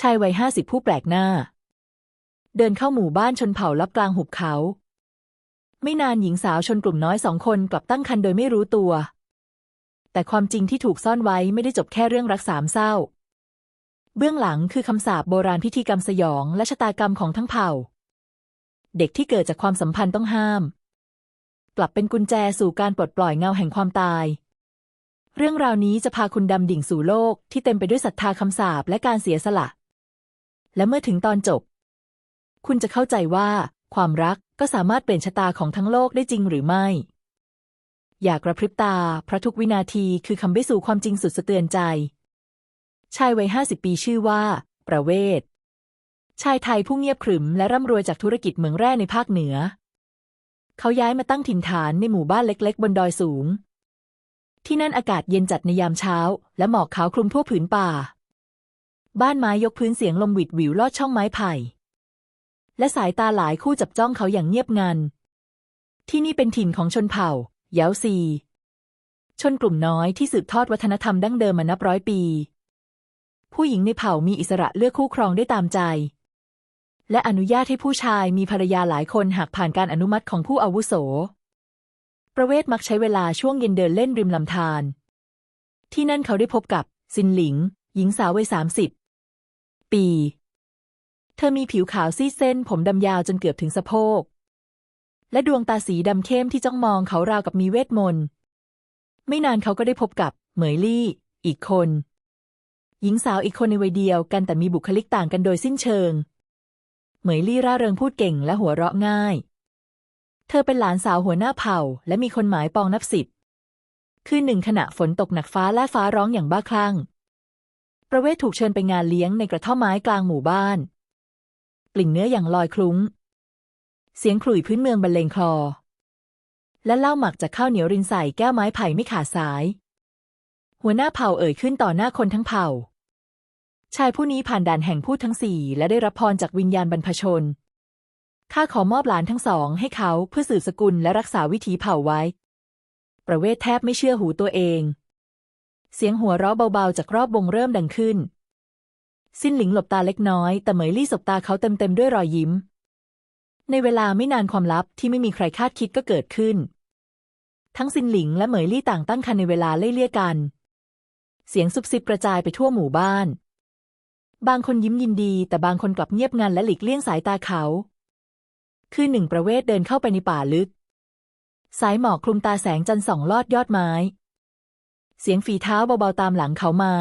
ชายวัยห้าสิบผู้แปลกหน้า เดินเข้าหมู่บ้านชนเผ่าลับกลางหุบเขา ไม่นานหญิงสาวชนกลุ่มน้อยสองคนกลับตั้งครรภ์โดยไม่รู้ตัว แต่ความจริงที่ถูกซ่อนไว้ไม่ได้จบแค่เรื่องรักสามเศร้า เบื้องหลังคือคำสาปโบราณพิธีกรรมสยองและชะตากรรมของทั้งเผ่า เด็กที่เกิดจากความสัมพันธ์ต้องห้าม กลับเป็นกุญแจสู่การปลดปล่อยเงาแห่งความตายเรื่องราวนี้จะพาคุณดำดิ่งสู่โลกที่เต็มไปด้วยศรัทธาคำสาปและการเสียสละ และเมื่อถึงตอนจบ คุณจะเข้าใจว่า ความรักก็สามารถเปลี่ยนชะตาของทั้งโลกได้จริงหรือไม่ อย่ากระพริบตา เพราะทุกวินาทีคือคำไปสู่ความจริงสุดสะเตือนใจ ชายวัยห้าสิบปีชื่อว่า ประเวศ ชายไทยผู้เงียบขรึมและร่ำรวยจากธุรกิจเหมืองแร่ในภาคเหนือ เขาย้ายมาตั้งถิ่นฐานในหมู่บ้านเล็ก ๆ บนดอยสูงที่นั่นอากาศเย็นจัดในยามเช้า และหมอกขาวคลุมทั่วผืนป่า บ้านไม้ยกพื้นเสียงลมหวิดหวิวลอดช่องไม้ไผ่ และสายตาหลายคู่จับจ้องเขาอย่างเงียบงัน ที่นี่เป็นถิ่นของชนเผ่าเยาซี ชนกลุ่มน้อยที่สืบทอดวัฒนธรรมดั้งเดิมมานับร้อยปี ผู้หญิงในเผ่ามีอิสระเลือกคู่ครองได้ตามใจ และอนุญาตให้ผู้ชายมีภรรยาหลายคนหากผ่านการอนุมัติของผู้อาวุโส ประเวศมักใช้เวลาช่วงเย็นเดินเล่นริมลำธารที่นั่นเขาได้พบกับซินหลิง หญิงสาววัยสามสิบ ปี เธอมีผิวขาวซีดเส้น ผมดำยาวจนเกือบถึงสะโพก และดวงตาสีดำเข้มที่จ้องมองเขาราวกับมีเวทมนต์ ไม่นานเขาก็ได้พบกับ เหมยลี่ อีกคน หญิงสาวอีกคนในวัยเดียวกันแต่มีบุคลิกต่างกันโดยสิ้นเชิง เหมยลี่ร่าเริงพูดเก่งและหัวเราะง่าย เธอเป็นหลานสาวหัวหน้าเผ่า และมีคนหมายปองนับสิบคืนหนึ่งขณะฝนตกหนักฟ้าและฟ้าร้องอย่างบ้าคลั่ง ประเวศถูกเชิญไปงานเลี้ยงในกระท่อมไม้กลางหมู่บ้านกลิ่นเนื้ออย่างลอยคลุ้ง เสียงขลุ่ยพื้นเมืองบรรเลงคลอ และเล้าหมักจากข้าวเหนียวรินใส่แก้วไม้ไผ่ไม่ขาดสาย หัวหน้าเผ่าเอ่ยขึ้นต่อหน้าคนทั้งเผ่า ชายผู้นี้ผ่านด่านแห่งพูดทั้งสี่ และได้รับพรจากวิญญาณบรรพชนข้าขอมอบหลานทั้งสองให้เขาเพื่อสืบสกุลและรักษาวิถีเผ่าไว้ ประเวศแทบไม่เชื่อหูตัวเอง เสียงหัวเราะเบาๆ จากรอบวงเริ่มดังขึ้น สิ้นหลิงหลบตาเล็กน้อย แต่เหมยลี่สบตาเขาเต็มๆด้วยรอยยิ้ม ในเวลาไม่นานความลับที่ไม่มีใครคาดคิดก็เกิดขึ้น ทั้งซินหลิงและเหมยลี่ต่างตั้งครรภ์ในเวลาเล่ยเลี่ยกัน เสียงซุบซิบกระจายไปทั่วหมู่บ้าน บางคนยิ้มยินดี แต่บางคนกลับเงียบงันและหลีกเลี่ยงสายตาเขา คือหนึ่งประเวศเดินเข้าไปในป่าลึก สายหมอกคลุมตาแสงจันทร์ส่องลอดยอดไม้ เสียงฝีเท้าเบาๆตามหลังเขามา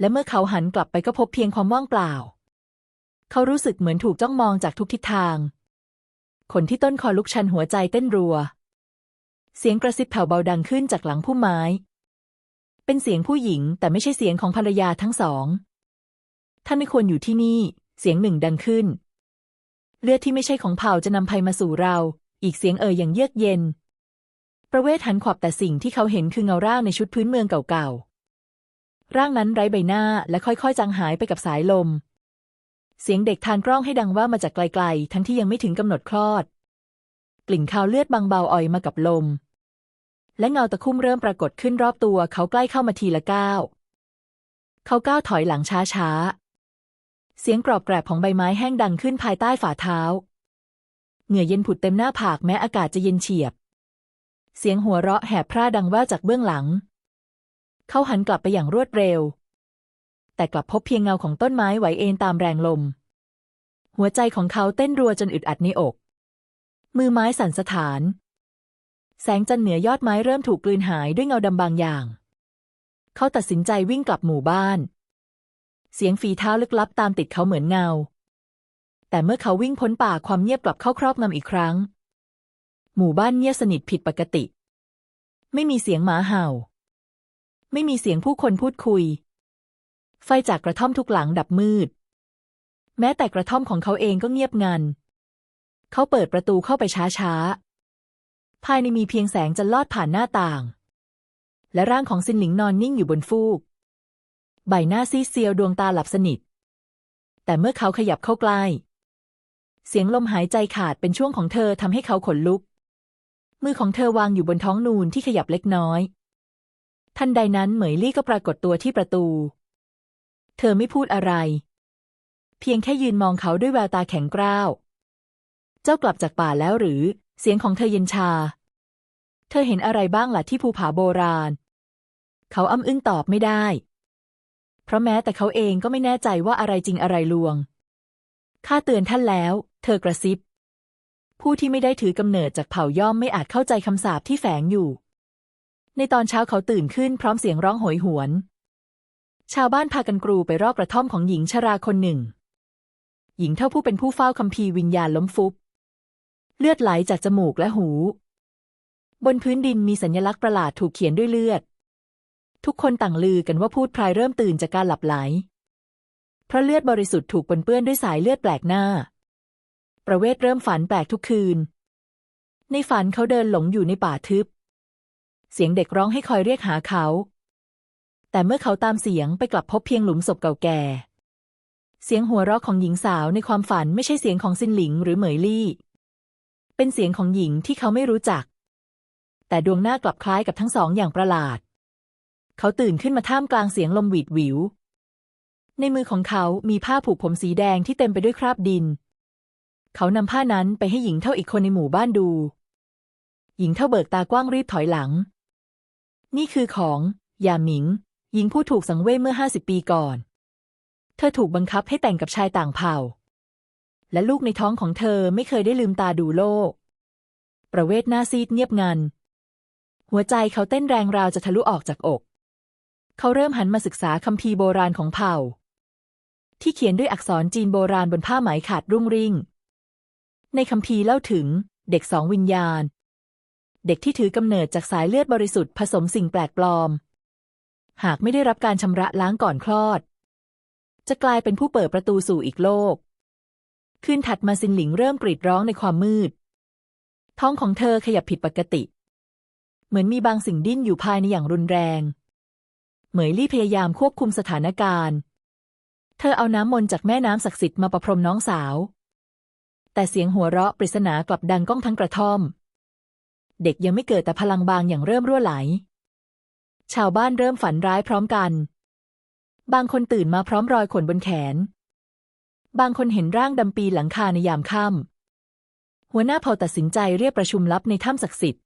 และเมื่อเขาหันกลับไปก็พบเพียงความว่างเปล่า เขารู้สึกเหมือนถูกจ้องมองจากทุกทิศทางขนที่ต้นคอลุกชันหัวใจเต้นรัว เสียงกระซิบแผ่วเบาดังขึ้นจากหลังพุ่มไม้ เป็นเสียงผู้หญิงแต่ไม่ใช่เสียงของภรรยาทั้งสองท่านไม่ควรอยู่ที่นี่ เสียงหนึ่งดังขึ้น เลือดที่ไม่ใช่ของเผ่าจะนำภัยมาสู่เรา อีกเสียงเอ่ยอย่างเยือกเย็น ประเวศหันขวับแต่สิ่งที่เขาเห็นคือเงาร่างในชุดพื้นเมืองเก่าๆ ร่างนั้นไร้ใบหน้าและค่อยๆ จางหายไปกับสายลม เสียงเด็กทานกล้องให้ดังว่ามาจากไกลๆ ทั้งที่ยังไม่ถึงกำหนดคลอด กลิ่นคาวเลือดบางเบาอ่อยมากับลม และเงาตะคุ่มเริ่มปรากฏขึ้นรอบตัวเขาใกล้เข้ามาทีละก้าว เขาก้าวถอยหลังช้าๆ เสียงกรอบแกรบของใบไม้แห้งดังขึ้นภายใต้ฝ่าเท้า เหงื่อเย็นผุดเต็มหน้าผากแม้อากาศจะเย็นเฉียบ เสียงหัวเราะแหบพร่าดังว่าจากเบื้องหลัง เขาหันกลับไปอย่างรวดเร็ว แต่กลับพบเพียงเงาของต้นไม้ไหวเอ็นตามแรงลม หัวใจของเขาเต้นรัวจนอึดอัดในอก มือไม้สั่นสะท้าน แสงจันเหนือยอดไม้เริ่มถูกกลืนหายด้วยเงาดำบางอย่าง เขาตัดสินใจวิ่งกลับหมู่บ้าน เสียงฝีเท้าลึกลับตามติดเขาเหมือนเงา แต่เมื่อเขาวิ่งพ้นป่าความเงียบกลับเข้าครอบงำอีกครั้ง หมู่บ้านเงียบสนิทผิดปกติ ไม่มีเสียงหมาเห่า ไม่มีเสียงผู้คนพูดคุย ไฟจากกระท่อมทุกหลังดับมืด แม้แต่กระท่อมของเขาเองก็เงียบงัน เขาเปิดประตูเข้าไปช้าๆ ภายในมีเพียงแสงจะลอดผ่านหน้าต่าง และร่างของซินหลิงนอนนิ่งอยู่บนฟูก ใบหน้าซีดเซียวดวงตาหลับสนิท แต่เมื่อเขาขยับเข้าใกล้เสียงลมหายใจขาดเป็นช่วงของเธอทำให้เขาขนลุก มือของเธอวางอยู่บนท้องนูนที่ขยับเล็กน้อย ทันใดนั้นเหมยลี่ก็ปรากฏตัวที่ประตู เธอไม่พูดอะไร เพียงแค่ยืนมองเขาด้วยแววตาแข็งกร้าว เจ้ากลับจากป่าแล้วหรือ เสียงของเธอเย็นชา เธอเห็นอะไรบ้างล่ะที่ภูผาโบราณ เขาอ้ำอึ้งตอบไม่ได้ เพราะแม้แต่เขาเองก็ไม่แน่ใจว่าอะไรจริงอะไรลวงข้าเตือนท่านแล้ว เธอกระซิบ ผู้ที่ไม่ได้ถือกำเนิดจากเผ่าย่อมไม่อาจเข้าใจคำสาปที่แฝงอยู่ ในตอนเช้าเขาตื่นขึ้นพร้อมเสียงร้องโหยหวน ชาวบ้านพากันกรูไปรอบกระท่อมของหญิงชราคนหนึ่ง หญิงเท่าผู้เป็นผู้เฝ้าคัมภีร์วิญญาณล้มฟุบ เลือดไหลจากจมูกและหู บนพื้นดินมีสัญลักษณ์ประหลาดถูกเขียนด้วยเลือด ทุกคนต่างลือกันว่าพูดพลายเริ่มตื่นจากการหลับไหล เพราะเลือดบริสุทธิ์ถูกปนเปื้อนด้วยสายเลือดแปลกหน้า ประเวศเริ่มฝันแปลกทุกคืน ในฝันเขาเดินหลงอยู่ในป่าทึบ เสียงเด็กร้องให้คอยเรียกหาเขา แต่เมื่อเขาตามเสียงไปกลับพบเพียงหลุมศพเก่าแก่ เสียงหัวเราะของหญิงสาวในความฝันไม่ใช่เสียงของซินหลิงหรือเหมยลี่ เป็นเสียงของหญิงที่เขาไม่รู้จัก แต่ดวงหน้ากลับคล้ายกับทั้งสองอย่างประหลาด เขาตื่นขึ้นมาท่ามกลางเสียงลมหวีดหวิว ในมือของเขามีผ้าผูกผมสีแดงที่เต็มไปด้วยคราบดิน เขานำผ้านั้นไปให้หญิงเท่าอีกคนในหมู่บ้านดู หญิงเท่าเบิกตากว้างรีบถอยหลัง นี่คือของยาหมิง หญิงผู้ถูกสังเวยเมื่อห้าสิบปีก่อน เธอถูกบังคับให้แต่งกับชายต่างเผ่า และลูกในท้องของเธอไม่เคยได้ลืมตาดูโลก ประเวทหน้าซีดเงียบงัน หัวใจเขาเต้นแรงราวจะทะลุออกจากอก เขาเริ่มหันมาศึกษาคัมภีร์โบราณของเผ่า ที่เขียนด้วยอักษรจีนโบราณบนผ้าไหมขาดรุ่งริ่ง ในคัมภีร์เล่าถึงเด็กสองวิญญาณ เด็กที่ถือกำเนิดจากสายเลือดบริสุทธิ์ผสมสิ่งแปลกปลอม หากไม่ได้รับการชำระล้างก่อนคลอด จะกลายเป็นผู้เปิดประตูสู่อีกโลก คืนถัดมาซินหลิงเริ่มกรีดร้องในความมืด ท้องของเธอขยับผิดปกติ เหมือนมีบางสิ่งดิ้นอยู่ภายในอย่างรุนแรง เหมยลี่พยายามควบคุมสถานการณ์ เธอเอาน้ำมนต์จากแม่น้ำศักดิ์สิทธิ์มาประพรมน้องสาว แต่เสียงหัวเราะปริศนากลับดังก้องทั้งกระท่อม เด็กยังไม่เกิดแต่พลังบางอย่างเริ่มรั่วไหล ชาวบ้านเริ่มฝันร้ายพร้อมกัน บางคนตื่นมาพร้อมรอยขนบนแขน บางคนเห็นร่างดำปีหลังคาในยามค่ำหัวหน้าเผ่าตัดสินใจเรียกประชุมลับในถ้ำศักดิ์สิทธิ์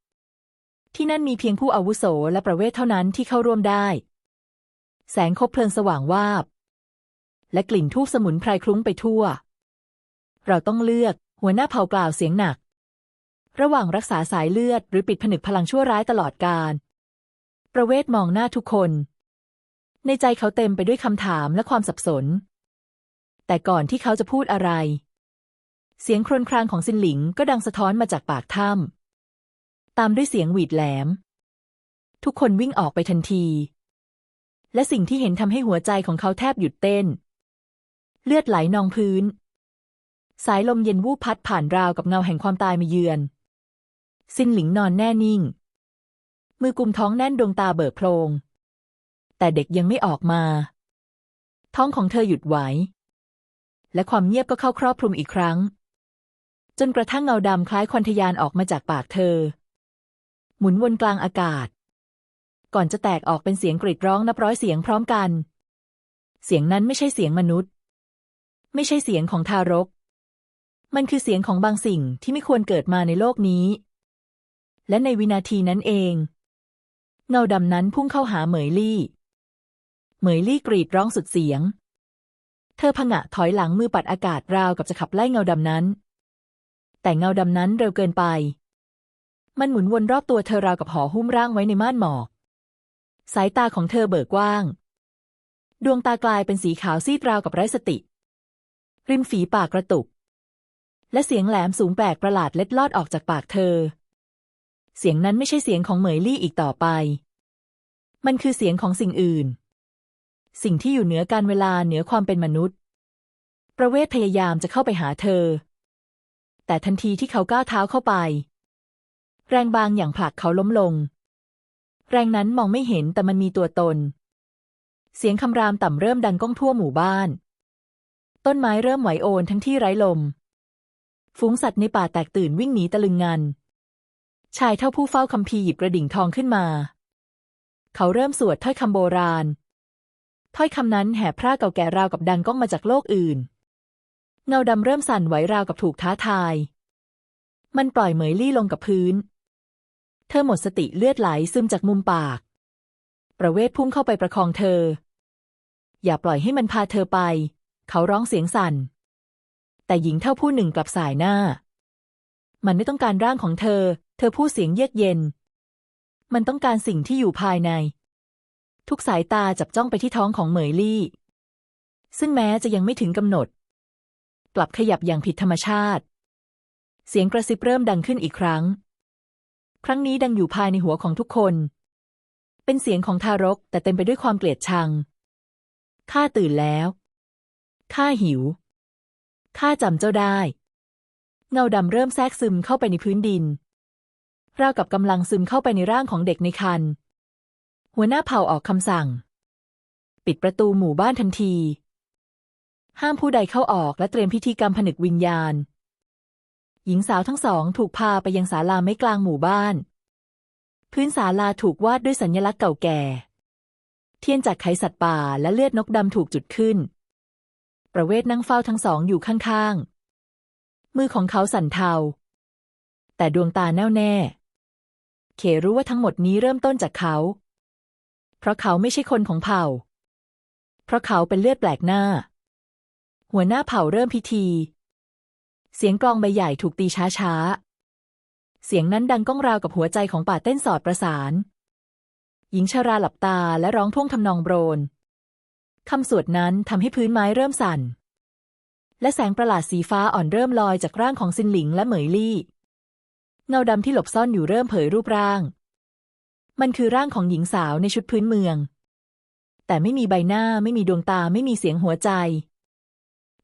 ที่นั่นมีเพียงผู้อาวุโสและประเวทเท่านั้นที่เข้าร่วมได้ แสงคบเพลิงสว่างวาบและกลิ่นทูบสมุนไพรคลุ้งไปทั่ว เราต้องเลือก หัวหน้าเผ่ากล่าวเสียงหนัก ระหว่างรักษาสายเลือดหรือปิดผนึกพลังชั่วร้ายตลอดกาลประเวทมองหน้าทุกคน ในใจเขาเต็มไปด้วยคำถามและความสับสน แต่ก่อนที่เขาจะพูดอะไร เสียงครวญครางของซินหลิงก็ดังสะท้อนมาจากปากถ้ำตามด้วยเสียงหวีดแหลม ทุกคนวิ่งออกไปทันที และสิ่งที่เห็นทำให้หัวใจของเขาแทบหยุดเต้น เลือดไหลนองพื้น สายลมเย็นวูบพัดผ่านราวกับเงาแห่งความตายมาเยือน ซินหลิงนอนแน่นิ่ง มือกุมท้องแน่นดวงตาเบิกโพลงแต่เด็กยังไม่ออกมา ท้องของเธอหยุดไหว และความเงียบก็เข้าครอบคลุมอีกครั้ง จนกระทั่งเงาดำคล้ายควันทยานออกมาจากปากเธอ หมุนวนกลางอากาศ ก่อนจะแตกออกเป็นเสียงกรีดร้องนับร้อยเสียงพร้อมกัน เสียงนั้นไม่ใช่เสียงมนุษย์ ไม่ใช่เสียงของทารก มันคือเสียงของบางสิ่งที่ไม่ควรเกิดมาในโลกนี้ และในวินาทีนั้นเอง เงาดำนั้นพุ่งเข้าหาเหมยลี่ เหมยลี่กรีดร้องสุดเสียง เธอผงะถอยหลังมือปัดอากาศราวกับจะขับไล่เงาดำนั้น แต่เงาดำนั้นเร็วเกินไป มันหมุนวนรอบตัวเธอราวกับห่อหุ้มร่างไว้ในม่านหมอก สายตาของเธอเบิกกว้าง ดวงตากลายเป็นสีขาวซีดราวกับไร้สติ ริมฝีปากกระตุก และเสียงแหลมสูงแปลกประหลาดเล็ดลอดออกจากปากเธอ เสียงนั้นไม่ใช่เสียงของเหมยลี่อีกต่อไป มันคือเสียงของสิ่งอื่น สิ่งที่อยู่เหนือการเวลาเหนือความเป็นมนุษย์ ประเวศพยายามจะเข้าไปหาเธอ แต่ทันทีที่เขาก้าวเท้าเข้าไป แรงบางอย่างผลักเขาล้มลง แรงนั้นมองไม่เห็นแต่มันมีตัวตน เสียงคำรามต่ำเริ่มดังก้องทั่วหมู่บ้าน ต้นไม้เริ่มไหวโอนทั้งที่ไร้ลม ฝูงสัตว์ในป่าแตกตื่นวิ่งหนีตะลึงงัน ชายเท่าผู้เฝ้าคัมภีหยิบกระดิ่งทองขึ้นมา เขาเริ่มสวดถ้อยคำโบราณ ถ้อยคำนั้นแห่พร่าเก่าแก่ราวกับดังก้องมาจากโลกอื่น เงาดำเริ่มสั่นไหวราวกับถูกท้าทาย มันปล่อยเหมยลี่ลงกับพื้น เธอหมดสติเลือดไหลซึมจากมุมปาก ประเวศพุ่งเข้าไปประคองเธอ อย่าปล่อยให้มันพาเธอไป เขาร้องเสียงสั่น แต่หญิงเท่าผู้หนึ่งกลับสายหน้า มันไม่ต้องการร่างของเธอ เธอพูดเสียงเยือกเย็น มันต้องการสิ่งที่อยู่ภายใน ทุกสายตาจับจ้องไปที่ท้องของเหมยลี่ ซึ่งแม้จะยังไม่ถึงกำหนด กลับขยับอย่างผิดธรรมชาติ เสียงกระซิบเริ่มดังขึ้นอีกครั้ง ครั้งนี้ดังอยู่ภายในหัวของทุกคน เป็นเสียงของทารกแต่เต็มไปด้วยความเกลียดชังข้าตื่นแล้วข้าหิว ข้าจำเจ้าได้ เงาดำเริ่มแทรกซึมเข้าไปในพื้นดิน ราวกับกำลังซึมเข้าไปในร่างของเด็กในครรภ์หัวหน้าเผ่าออกคำสั่ง ปิดประตูหมู่บ้านทันที ห้ามผู้ใดเข้าออกและเตรียมพิธีกรรมผนึกวิญญาณ หญิงสาวทั้งสองถูกพาไปยังศาลาไม่กลางหมู่บ้าน พื้นศาลาถูกวาดด้วยสัญลักษณ์เก่าแก่ เทียนจากไขสัตว์ป่าและเลือดนกดำถูกจุดขึ้น ประเวศนั่งเฝ้าทั้งสองอยู่ข้างๆ มือของเขาสั่นเทา แต่ดวงตาแน่วแน่ เขรู้ว่าทั้งหมดนี้เริ่มต้นจากเขา เพราะเขาไม่ใช่คนของเผ่า เพราะเขาเป็นเลือดแปลกหน้า หัวหน้าเผ่าเริ่มพิธี เสียงกลองใบใหญ่ถูกตีช้าๆ เสียงนั้นดังก้องราวกับหัวใจของป่าเต้นสอดประสาน หญิงชราหลับตาและร้องท่วงทำนองโบรน คำสวดนั้นทำให้พื้นไม้เริ่มสั่น และแสงประหลาดสีฟ้าอ่อนเริ่มลอยจากร่างของซินหลิงและเหมยลี่ เงาดำที่หลบซ่อนอยู่เริ่มเผยรูปร่าง มันคือร่างของหญิงสาวในชุดพื้นเมือง แต่ไม่มีใบหน้าไม่มีดวงตาไม่มีเสียงหัวใจ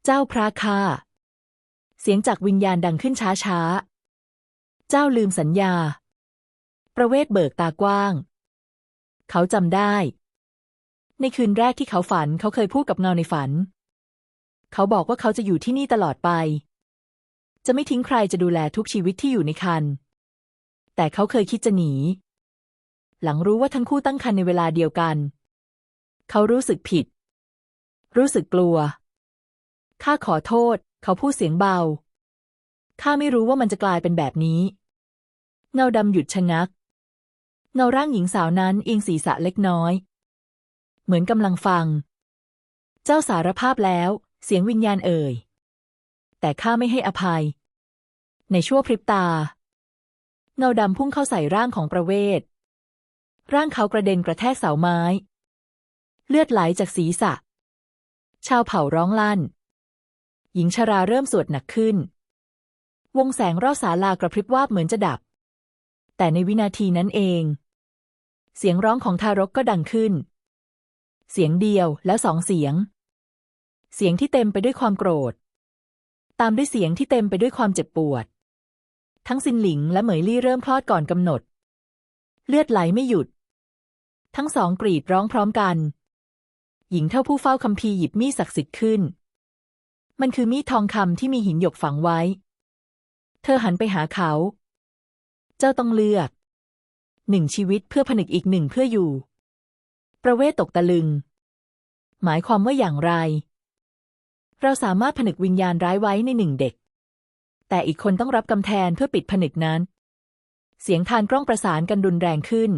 เจ้าพระค่าเสียงจากวิญญาณดังขึ้นช้าๆ เจ้าลืมสัญญา ประเวศเบิกตากว้าง เขาจำได้ ในคืนแรกที่เขาฝันเขาเคยพูดกับเงาในฝัน เขาบอกว่าเขาจะอยู่ที่นี่ตลอดไป จะไม่ทิ้งใครจะดูแลทุกชีวิตที่อยู่ในคัน แต่เขาเคยคิดจะหนี หลังรู้ว่าทั้งคู่ตั้งคันในเวลาเดียวกัน เขารู้สึกผิด รู้สึกกลัว ข้าขอโทษ เขาพูดเสียงเบา ข้าไม่รู้ว่ามันจะกลายเป็นแบบนี้ เงาดำหยุดชะงัก เงาร่างหญิงสาวนั้นเอียงศีรษะเล็กน้อย เหมือนกำลังฟัง เจ้าสารภาพแล้ว เสียงวิญญาณเอ่ย แต่ข้าไม่ให้อภัย ในชั่วพริบตา เงาดำพุ่งเข้าใส่ร่างของประเวศ ร่างเขากระเด็นกระแทกเสาไม้ เลือดไหลจากศีรษะ ชาวเผ่าร้องลั่น หญิงชราเริ่มสวดหนักขึ้น วงแสงรอบศาลากระพริบวาบเหมือนจะดับ แต่ในวินาทีนั้นเอง เสียงร้องของทารกก็ดังขึ้น เสียงเดียวแล้วสองเสียง เสียงที่เต็มไปด้วยความโกรธ ตามด้วยเสียงที่เต็มไปด้วยความเจ็บปวด ทั้งซินหลิงและเหมยลี่เริ่มคลอดก่อนกำหนด เลือดไหลไม่หยุด ทั้งสองกรีดร้องพร้อมกัน หญิงเท่าผู้เฝ้าคัมภีร์หยิบมีดศักดิ์สิทธิ์ขึ้น มันคือมีดทองคำที่มีหินหยกฝังไว้ เธอหันไปหาเขา เจ้าต้องเลือกหนึ่งชีวิตเพื่อผนึกอีกหนึ่งเพื่ออยู่ ประเวศตกตะลึง หมายความว่าอย่างไร เราสามารถผนึกวิญญาณร้ายไว้ในหนึ่งเด็ก แต่อีกคนต้องรับกำแทนเพื่อปิดผนึกนั้น เสียงทานกล้องประสานกันรุนแรงขึ้น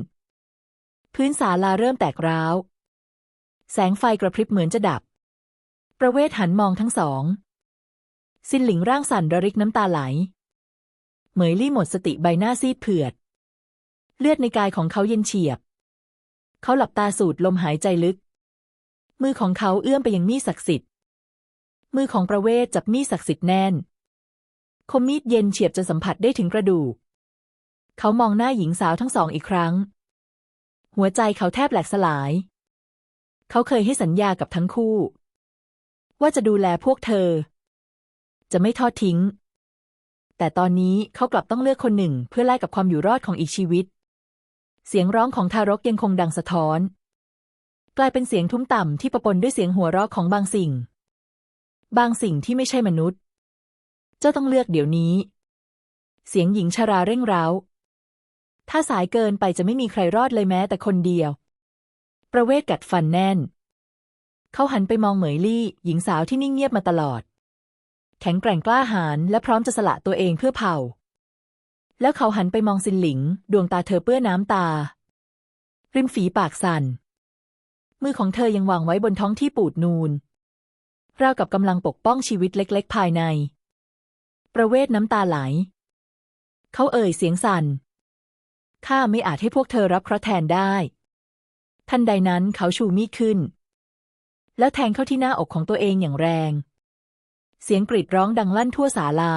พื้นศาลาเริ่มแตกร้าว แสงไฟกระพริบเหมือนจะดับ ประเวศหันมองทั้งสองสินหลิงร่างสั่นระริกน้ำตาไหล เหมยลี่หมดสติใบหน้าซีดเผือด เลือดในกายของเขาเย็นเฉียบ เขาหลับตาสูดลมหายใจลึก มือของเขาเอื้อมไปยังมีดศักดิ์สิทธิ์ มือของประเวศจับมีดศักดิ์สิทธิ์แน่น คมมีดเย็นเฉียบจนสัมผัสได้ถึงกระดูก เขามองหน้าหญิงสาวทั้งสองอีกครั้ง หัวใจเขาแทบแหลกสลาย เขาเคยให้สัญญากับทั้งคู่ ว่าจะดูแลพวกเธอ จะไม่ทอดทิ้ง แต่ตอนนี้เขากลับต้องเลือกคนหนึ่งเพื่อแลกกับความอยู่รอดของอีกชีวิต เสียงร้องของทารกยังคงดังสะท้อน กลายเป็นเสียงทุ้มต่ำที่ประปนด้วยเสียงหัวเราะของบางสิ่ง บางสิ่งที่ไม่ใช่มนุษย์ เจ้าต้องเลือกเดี๋ยวนี้ เสียงหญิงชราเร่งร้าว ถ้าสายเกินไปจะไม่มีใครรอดเลยแม้แต่คนเดียว ประเวศกัดฟันแน่น เขาหันไปมองเหมยลี่ หญิงสาวที่นิ่งเงียบมาตลอด แข็งแกร่งกล้าหาญและพร้อมจะสละตัวเองเพื่อเผ่า แล้วเขาหันไปมองซินหลิง ดวงตาเธอเปื้อนน้ำตา ริมฝีปากสั่น มือของเธอยังวางไว้บนท้องที่ปูดนูน ราวกับกำลังปกป้องชีวิตเล็ก ๆ ภายใน ประเวทน้ำตาไหล เขาเอ่ยเสียงสั่น ข้าไม่อาจให้พวกเธอรับเคราะห์แทนได้ ทันใดนั้นเขาชูมีดขึ้น แล้วแทงเข้าที่หน้าอกของตัวเองอย่างแรง เสียงกรีดร้องดังลั่นทั่วศาลา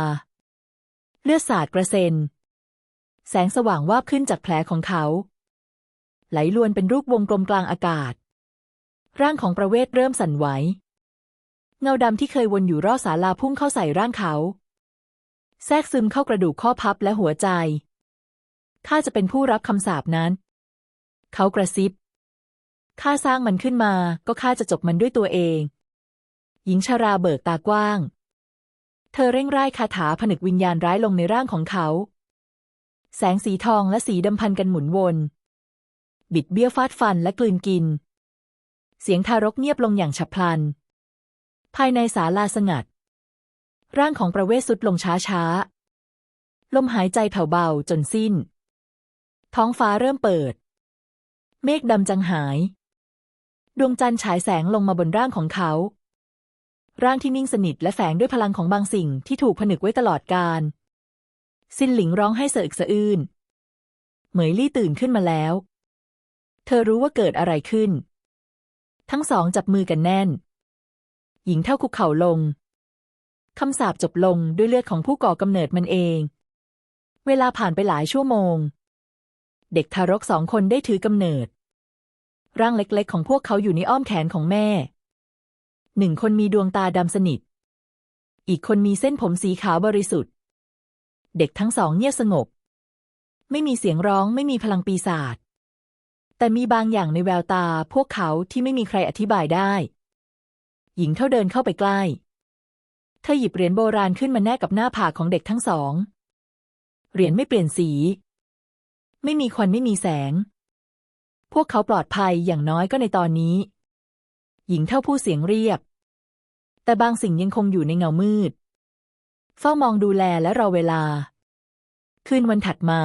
เลือดสาดกระเซ็น แสงสว่างวาบขึ้นจากแผลของเขา ไหลลวนเป็นรูปวงกลมกลางอากาศ ร่างของประเวศเริ่มสั่นไหว เงาดำที่เคยวนอยู่รอบศาลาพุ่งเข้าใส่ร่างเขา แทรกซึมเข้ากระดูกข้อพับและหัวใจ ข้าจะเป็นผู้รับคำสาปนั้น เขากระซิบ ข้าสร้างมันขึ้นมาก็ข้าจะจบมันด้วยตัวเอง หญิงชาราเบิกตากว้าง เธอเร่งร่ายคาถาผนึกวิญญาณร้ายลงในร่างของเขา แสงสีทองและสีดำพันกันหมุนวน บิดเบี้ยวฟาดฟันและกลืนกิน เสียงทารกเงียบลงอย่างฉับพลัน ภายในศาลาสงัด ร่างของประเวศสุดลงช้าช้าๆลมหายใจแผ่วเบาจนสิ้น ท้องฟ้าเริ่มเปิด เมฆดำจางหาย ดวงจันทร์ฉายแสงลงมาบนร่างของเขา ร่างที่นิ่งสนิทและแฝงด้วยพลังของบางสิ่งที่ถูกผนึกไว้ตลอดกาล ซินหลิงร้องให้เสะอึกสะอื้น เหมยลี่ตื่นขึ้นมาแล้ว เธอรู้ว่าเกิดอะไรขึ้น ทั้งสองจับมือกันแน่น หญิงเท่าคุกเข่าลง คำสาปจบลงด้วยเลือดของผู้ก่อกำเนิดมันเอง เวลาผ่านไปหลายชั่วโมง เด็กทารกสองคนได้ถือกำเนิด ร่างเล็กๆ ของพวกเขาอยู่ในอ้อมแขนของแม่ หนึ่งคนมีดวงตาดำสนิท อีกคนมีเส้นผมสีขาวบริสุทธิ์ เด็กทั้งสองเงียบสงบ ไม่มีเสียงร้องไม่มีพลังปีศาจแต่มีบางอย่างในแววตาพวกเขาที่ไม่มีใครอธิบายได้ หญิงเท่าเดินเข้าไปใกล้ เธอหยิบเหรียญโบราณขึ้นมาแนบกับหน้าผากของเด็กทั้งสอง เหรียญไม่เปลี่ยนสี ไม่มีควันไม่มีแสง พวกเขาปลอดภัยอย่างน้อยก็ในตอนนี้ หญิงเท่าผู้เสียงเรียบ แต่บางสิ่งยังคงอยู่ในเงามืด เฝ้ามองดูแลและรอเวลา คืนวันถัดมา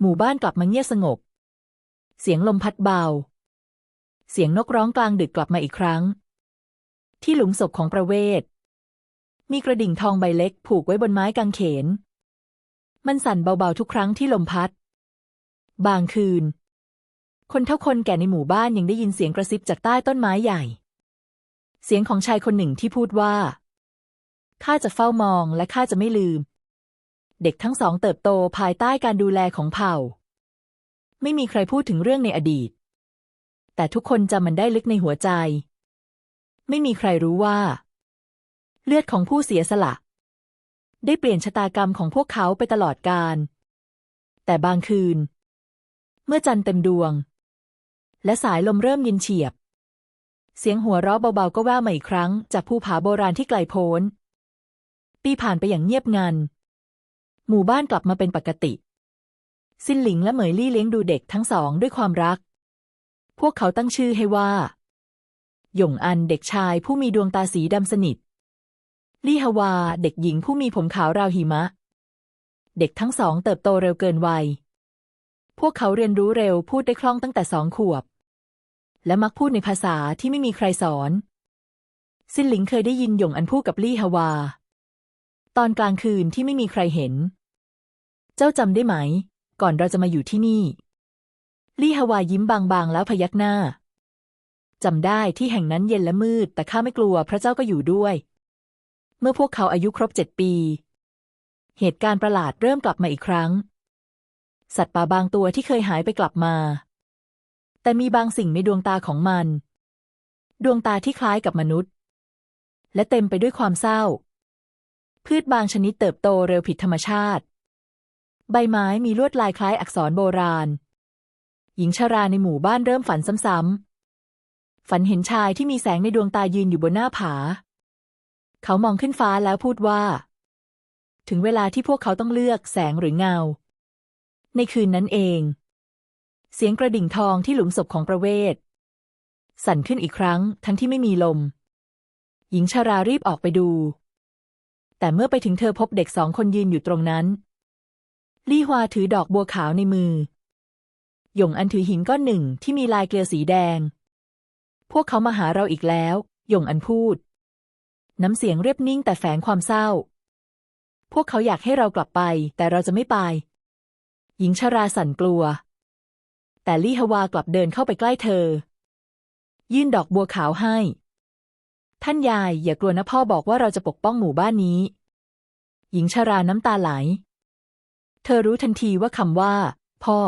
หมู่บ้านกลับมาเงียบสงบ เสียงลมพัดเบา เสียงนกร้องกลางดึกกลับมาอีกครั้ง ที่หลุมศพของประเวศ มีกระดิ่งทองใบเล็กผูกไว้บนไม้กางเขน มันสั่นเบาๆทุกครั้งที่ลมพัด บางคืน คนเท่าคนแก่ในหมู่บ้านยังได้ยินเสียงกระซิบจากใต้ต้นไม้ใหญ่ เสียงของชายคนหนึ่งที่พูดว่า ข้าจะเฝ้ามองและข้าจะไม่ลืม เด็กทั้งสองเติบโตภายใต้การดูแลของเผ่า ไม่มีใครพูดถึงเรื่องในอดีต แต่ทุกคนจำมันได้ลึกในหัวใจ ไม่มีใครรู้ว่า เลือดของผู้เสียสละ ได้เปลี่ยนชะตากรรมของพวกเขาไปตลอดกาลแต่บางคืน เมื่อจันทร์เต็มดวง และสายลมเริ่มเย็นเฉียบ เสียงหัวเราะเบาๆก็แว่วมาอีกครั้ง จากภูผาโบราณที่ไกลโพ้น ปีผ่านไปอย่างเงียบงัน หมู่บ้านกลับมาเป็นปกติ ซินหลิงและเหมยลี่เลี้ยงดูเด็กทั้งสองด้วยความรัก พวกเขาตั้งชื่อให้ว่าหยงอันเด็กชายผู้มีดวงตาสีดำสนิท ลี่ฮวาเด็กหญิงผู้มีผมขาวราวหิมะ เด็กทั้งสองเติบโตเร็วเกินวัย พวกเขาเรียนรู้เร็วพูดได้คล่องตั้งแต่สองขวบ และมักพูดในภาษาที่ไม่มีใครสอน ซินหลิงเคยได้ยินหยงอันพูดกับลี่ฮวา ตอนกลางคืนที่ไม่มีใครเห็น เจ้าจำได้ไหม ก่อนเราจะมาอยู่ที่นี่ ลี่ฮวายิ้มบางๆ แล้วพยักหน้าจำได้ที่แห่งนั้นเย็นและมืด แต่ข้าไม่กลัวพระเจ้าก็อยู่ด้วย เมื่อพวกเขาอายุครบเจ็ดปี เหตุการณ์ประหลาดเริ่มกลับมาอีกครั้ง สัตว์ป่าบางตัวที่เคยหายไปกลับมา แต่มีบางสิ่งในดวงตาของมัน ดวงตาที่คล้ายกับมนุษย์ และเต็มไปด้วยความเศร้า พืชบางชนิดเติบโตเร็วผิดธรรมชาติ ใบไม้มีลวดลายคล้ายอักษรโบราณ หญิงชราในหมู่บ้านเริ่มฝันซ้ำๆ ฝันเห็นชายที่มีแสงในดวงตายืนอยู่บนหน้าผา เขามองขึ้นฟ้าแล้วพูดว่า ถึงเวลาที่พวกเขาต้องเลือกแสงหรือเงา ในคืนนั้นเอง เสียงกระดิ่งทองที่หลุมศพของประเวศ สั่นขึ้นอีกครั้งทั้งที่ไม่มีลม หญิงชารารีบออกไปดู แต่เมื่อไปถึงเธอพบเด็กสองคนยืนอยู่ตรงนั้น ลี่ฮวาถือดอกบัวขาวในมือ หยงอันถือหินก้อนหนึ่งที่มีลายเกลียวสีแดง พวกเขามาหาเราอีกแล้ว หยงอันพูด น้ำเสียงเรียบนิ่งแต่แฝงความเศร้า พวกเขาอยากให้เรากลับไป แต่เราจะไม่ไป หญิงชราสั่นกลัว แต่ลี่ฮวากลับเดินเข้าไปใกล้เธอ ยื่นดอกบัวขาวให้ ท่านยายอย่ากลัวนะพ่อบอกว่าเราจะปกป้องหมู่บ้านนี้ หญิงชาราน้ำตาไหล เธอรู้ทันทีว่าคำว่า พ่อ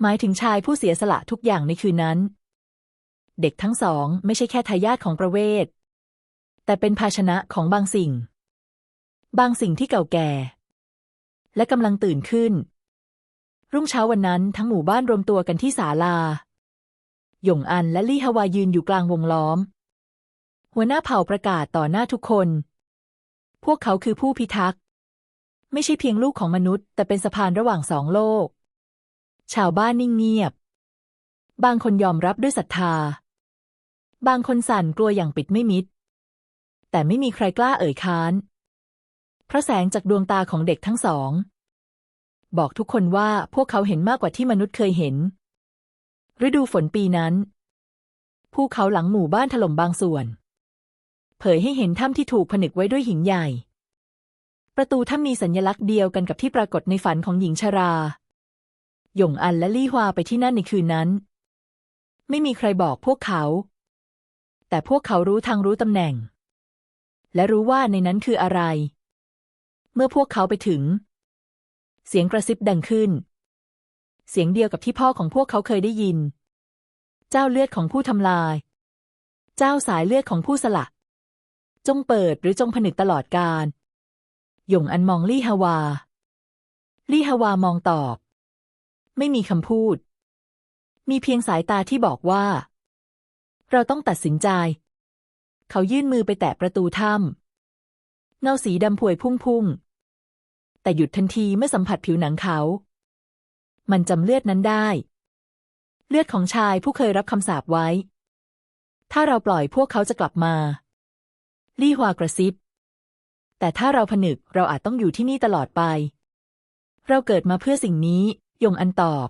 หมายถึงชายผู้เสียสละทุกอย่างในคืนนั้น เด็กทั้งสองไม่ใช่แค่ทายาทของประเวศ แต่เป็นภาชนะของบางสิ่ง บางสิ่งที่เก่าแก่ และกำลังตื่นขึ้น รุ่งเช้าวันนั้นทั้งหมู่บ้านรวมตัวกันที่ศาลาหยงอันและลี่ฮวายืนอยู่กลางวงล้อม หัวหน้าเผ่าประกาศต่อหน้าทุกคน พวกเขาคือผู้พิทักษ์ ไม่ใช่เพียงลูกของมนุษย์ แต่เป็นสะพานระหว่างสองโลก ชาวบ้านนิ่งเงียบ บางคนยอมรับด้วยศรัทธา บางคนสั่นกลัวอย่างปิดไม่มิด แต่ไม่มีใครกล้าเอ่ยค้าน เพราะแสงจากดวงตาของเด็กทั้งสอง บอกทุกคนว่าพวกเขาเห็นมากกว่าที่มนุษย์เคยเห็น ฤดูฝนปีนั้น ภูเขาหลังหมู่บ้านถล่มบางส่วน เผยให้เห็นถ้ำที่ถูกผนึกไว้ด้วยหินใหญ่ ประตูถ้ำมีสัญลักษณ์เดียวกันกับที่ปรากฏในฝันของหญิงชรา หยงอันและลี่ฮวาไปที่นั่นในคืนนั้น ไม่มีใครบอกพวกเขา แต่พวกเขารู้ทางรู้ตำแหน่ง และรู้ว่าในนั้นคืออะไร เมื่อพวกเขาไปถึง เสียงกระซิบดังขึ้น เสียงเดียวกับที่พ่อของพวกเขาเคยได้ยิน เจ้าเลือดของผู้ทำลาย เจ้าสายเลือดของผู้สละ จงเปิดหรือจงผนึกตลอดกาลหยงอันมองลี่ฮาวา ลี่ฮาวามองตอบ ไม่มีคำพูด มีเพียงสายตาที่บอกว่า เราต้องตัดสินใจ เขายื่นมือไปแตะประตูถ้ำเงาสีดำพวยพุ่งพุ่งแต่หยุดทันทีเมื่อสัมผัสผิวหนังเขา มันจำเลือดนั้นได้ เลือดของชายผู้เคยรับคำสาปไว้ ถ้าเราปล่อยพวกเขาจะกลับมา ลี่ฮวากระซิบ แต่ถ้าเราผนึกเราอาจต้องอยู่ที่นี่ตลอดไป เราเกิดมาเพื่อสิ่งนี้ ยงอันตอบ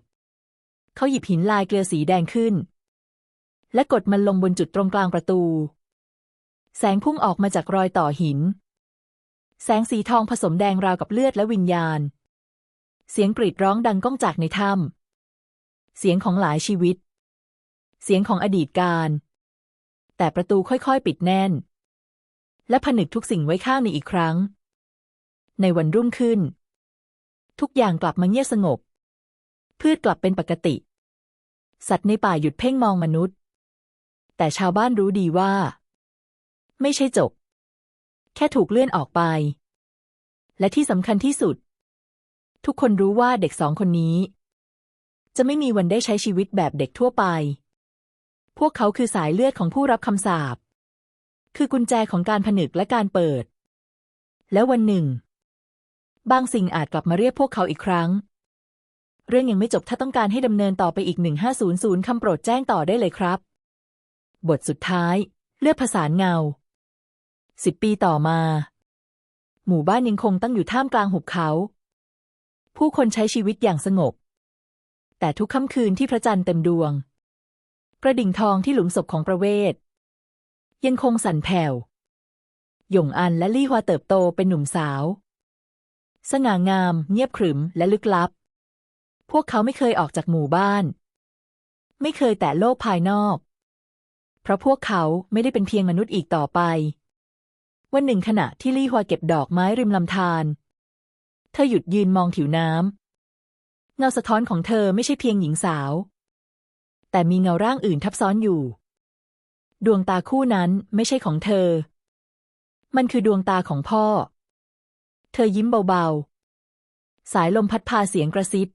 เขาหยิบหินลายเกลือสีแดงขึ้น และกดมันลงบนจุดตรงกลางประตู แสงพุ่งออกมาจากรอยต่อหิน แสงสีทองผสมแดงราวกับเลือดและวิญญาณ เสียงกรีดร้องดังก้องจากในถ้ำเสียงของหลายชีวิต เสียงของอดีตการ แต่ประตูค่อยๆ ปิดแน่น และผนึกทุกสิ่งไว้ข้างในอีกครั้ง ในวันรุ่งขึ้น ทุกอย่างกลับมาเงียบสงบ พืชกลับเป็นปกติ สัตว์ในป่าหยุดเพ่งมองมนุษย์ แต่ชาวบ้านรู้ดีว่า ไม่ใช่จบ แค่ถูกเลื่อนออกไป และที่สำคัญที่สุด ทุกคนรู้ว่าเด็กสองคนนี้ จะไม่มีวันได้ใช้ชีวิตแบบเด็กทั่วไป พวกเขาคือสายเลือดของผู้รับคำสาป คือกุญแจของการผนึกและการเปิด และวันหนึ่ง บางสิ่งอาจกลับมาเรียกพวกเขาอีกครั้ง เรื่องยังไม่จบถ้าต้องการให้ดำเนินต่อไปอีก 1500คำโปรดแจ้งต่อได้เลยครับ บทสุดท้าย เลือดผสานเงาสิบปีต่อมา หมู่บ้านยังคงตั้งอยู่ท่ามกลางหุบเขา ผู้คนใช้ชีวิตอย่างสงบ แต่ทุกค่ำคืนที่พระจันทร์เต็มดวง กระดิ่งทองที่หลุมศพของประเวศ ยังคงสั่นแผ่ว หยงอันและลี่ฮวาเติบโตเป็นหนุ่มสาว สง่างาม เงียบขรึมและลึกลับ พวกเขาไม่เคยออกจากหมู่บ้าน ไม่เคยแตะโลกภายนอก เพราะพวกเขาไม่ได้เป็นเพียงมนุษย์อีกต่อไป วันหนึ่งขณะที่ลี่ฮวาเก็บดอกไม้ริมลำธาร เธอหยุดยืนมองผิวน้ำ เงาสะท้อนของเธอไม่ใช่เพียงหญิงสาว แต่มีเงาร่างอื่นทับซ้อนอยู่ ดวงตาคู่นั้นไม่ใช่ของเธอ มันคือดวงตาของพ่อ เธอยิ้มเบาๆ สายลมพัดพาเสียงกระซิบ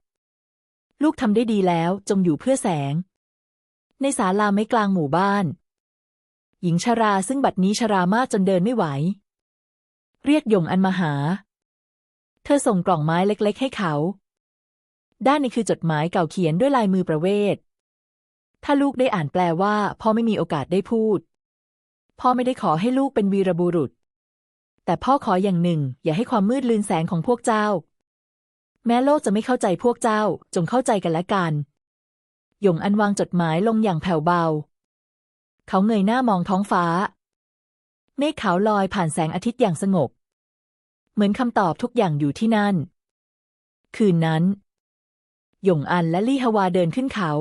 ลูกทำได้ดีแล้วจงอยู่เพื่อแสง ในศาลาไม่กลางหมู่บ้าน หญิงชราซึ่งบัดนี้ชรามากจนเดินไม่ไหว เรียกยงอันมาหา เธอส่งกล่องไม้เล็กๆ ให้เขา ด้านในคือจดหมายเก่าเขียนด้วยลายมือประเวศ ถ้าลูกได้อ่านแปลว่า พ่อไม่มีโอกาสได้พูด พ่อไม่ได้ขอให้ลูกเป็นวีรบุรุษ แต่พ่อขออย่างหนึ่ง อย่าให้ความมืดลืนแสงของพวกเจ้า แม้โลกจะไม่เข้าใจพวกเจ้า จงเข้าใจกันและกัน หยงอันวางจดหมายลงอย่างแผ่วเบา เขาเงยหน้ามองท้องฟ้า เมฆขาวลอยผ่านแสงอาทิตย์อย่างสงบ เหมือนคำตอบทุกอย่างอยู่ที่นั่น คืนนั้นหยงอันและลี่ฮวาเดินขึ้นเขา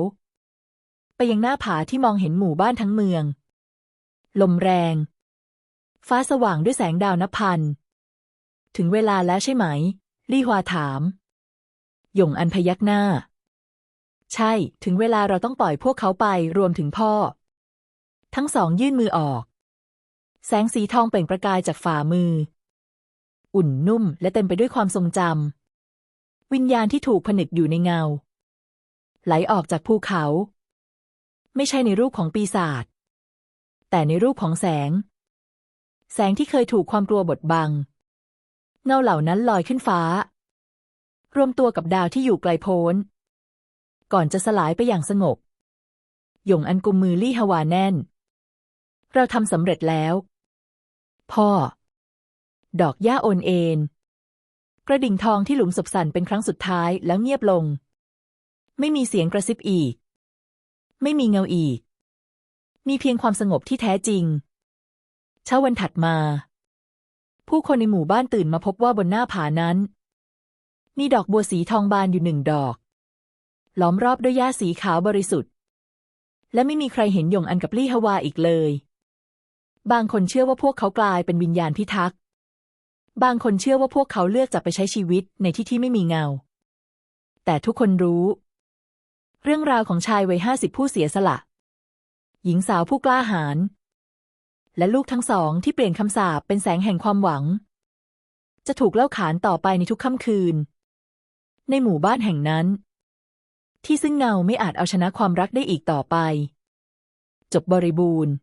ยังหน้าผาที่มองเห็นหมู่บ้านทั้งเมือง ลมแรง ฟ้าสว่างด้วยแสงดาวนับพัน ถึงเวลาแล้วใช่ไหม ลี่ฮวาถาม หยงอันพยักหน้า ใช่ ถึงเวลาเราต้องปล่อยพวกเขาไปรวมถึงพ่อ ทั้งสองยื่นมือออก แสงสีทองเปล่งประกายจากฝ่ามือ อุ่นนุ่มและเต็มไปด้วยความทรงจำวิญญาณที่ถูกผนึกอยู่ในเงา ไหลออกจากภูเขา ไม่ใช่ในรูปของปีศาจแต่ในรูปของแสง แสงที่เคยถูกความกลัวบดบัง เงาเหล่านั้นลอยขึ้นฟ้า รวมตัวกับดาวที่อยู่ไกลโพ้น ก่อนจะสลายไปอย่างสงบหยงอันกุมมือลี่ฮวาแน่น เราทำสำเร็จแล้ว พ่อ ดอกหญ้าโอนเอ็นกระดิ่งทองที่หลุมศพสั่นเป็นครั้งสุดท้ายแล้วเงียบลง ไม่มีเสียงกระซิบอีก ไม่มีเงาอีก มีเพียงความสงบที่แท้จริง เช้าวันถัดมา ผู้คนในหมู่บ้านตื่นมาพบว่าบนหน้าผานั้น มีดอกบัวสีทองบานอยู่หนึ่งดอก ล้อมรอบด้วยหญ้าสีขาวบริสุทธิ์ และไม่มีใครเห็นหยงอันกับลี่ฮวาอีกเลย บางคนเชื่อว่าพวกเขากลายเป็นวิญญาณพิทักษ์บางคนเชื่อว่าพวกเขาเลือกจะไปใช้ชีวิตในที่ที่ไม่มีเงา แต่ทุกคนรู้ เรื่องราวของชายวัยห้าสิบผู้เสียสละ หญิงสาวผู้กล้าหาญและลูกทั้งสองที่เปลี่ยนคำสาปเป็นแสงแห่งความหวัง จะถูกเล่าขานต่อไปในทุกค่ำคืน ในหมู่บ้านแห่งนั้น ที่ซึ่งเงาไม่อาจเอาชนะความรักได้อีกต่อไป จบบริบูรณ์